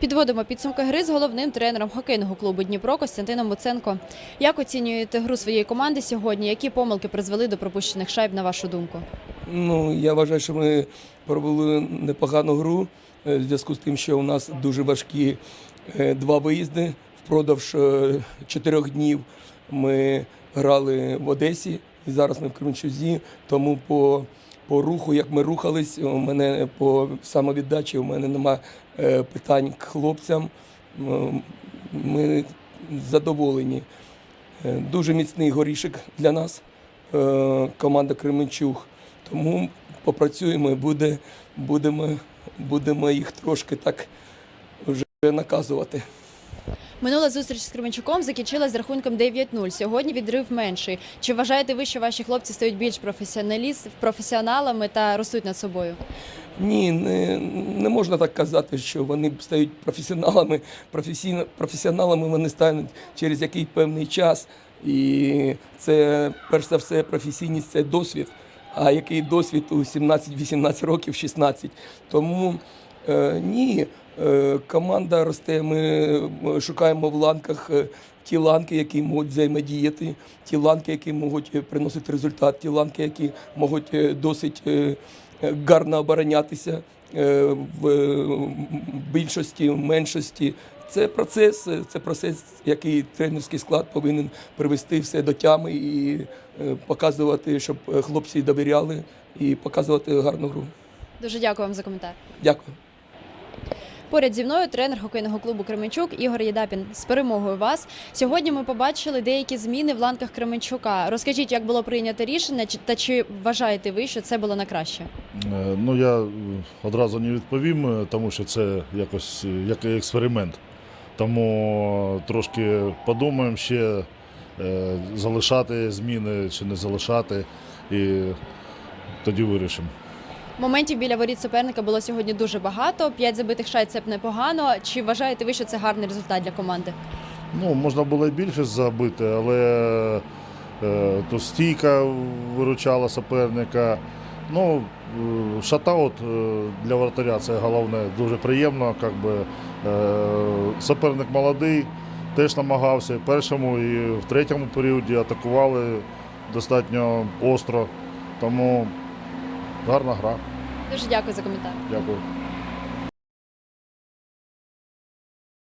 Підводимо підсумки гри з головним тренером хокейного клубу Дніпро Костянтином Муценко. Як оцінюєте гру своєї команди сьогодні? Які помилки призвели до пропущених шайб, на вашу думку? Ну, я вважаю, що ми провели непогану гру е, в зв'язку з тим, що у нас дуже важкі е, два виїзди. Впродовж е, чотирьох днів ми грали в Одесі і зараз ми в Кременчузі. Тому по, по руху, як ми рухались, у мене по самовіддачі у мене нема е, питань к хлопцям. Ми задоволені. Е, Дуже міцний горішок для нас, е, команда Кременчуг. Тому попрацюємо буде, будемо, будемо їх трошки так вже наказувати. Минула зустріч з Кременчуком закінчилась з рахунком 9-0. Сьогодні відрив менший. Чи вважаєте ви, що ваші хлопці стають більш професіоналіст, професіоналами та ростуть над собою? Ні, не, не можна так казати, що вони стають професіоналами. Професійно, професіоналами вони стануть через який певний час. І це, перш за все, професійність це досвід. А який досвід у 17-18 років, 16. Тому ні, е, команда росте. Ми е, шукаємо в ланках е, ті ланки, які можуть взаємодіяти, ті ланки, які можуть е, приносити результат, ті ланки, які можуть е, досить е, е, гарно оборонятися е, в е, більшості, в меншості. Це процес, е, це процес, який тренерський склад повинен привести все до тями і е, показувати, щоб е, хлопці довіряли і показувати гарну гру. Дуже дякую вам за коментар. Дякую. Поряд зі мною тренер хокейного клубу Кременчук Ігор Єдапін. З перемогою вас. Сьогодні ми побачили деякі зміни в ланках Кременчука. Розкажіть, як було прийнято рішення, та чи вважаєте ви, що це було на краще? Е, Ну, я е, одразу не відповім, е, тому що це якось як експеримент. Тому трошки подумаємо ще, залишати зміни чи не залишати, і тоді вирішимо. Моментів біля воріт суперника було сьогодні дуже багато. П'ять забитих шайб це б непогано. Чи вважаєте ви, що це гарний результат для команди? Ну, можна було і більше забити, але е, то стійка виручала суперника. Ну, е, шатаут е, для вратаря це головне, дуже приємно. Как би, е, суперник молодий, теж намагався і в першому, і в третьому періоді атакували достатньо остро. Тому гарна гра. Дуже дякую за коментар. Дякую.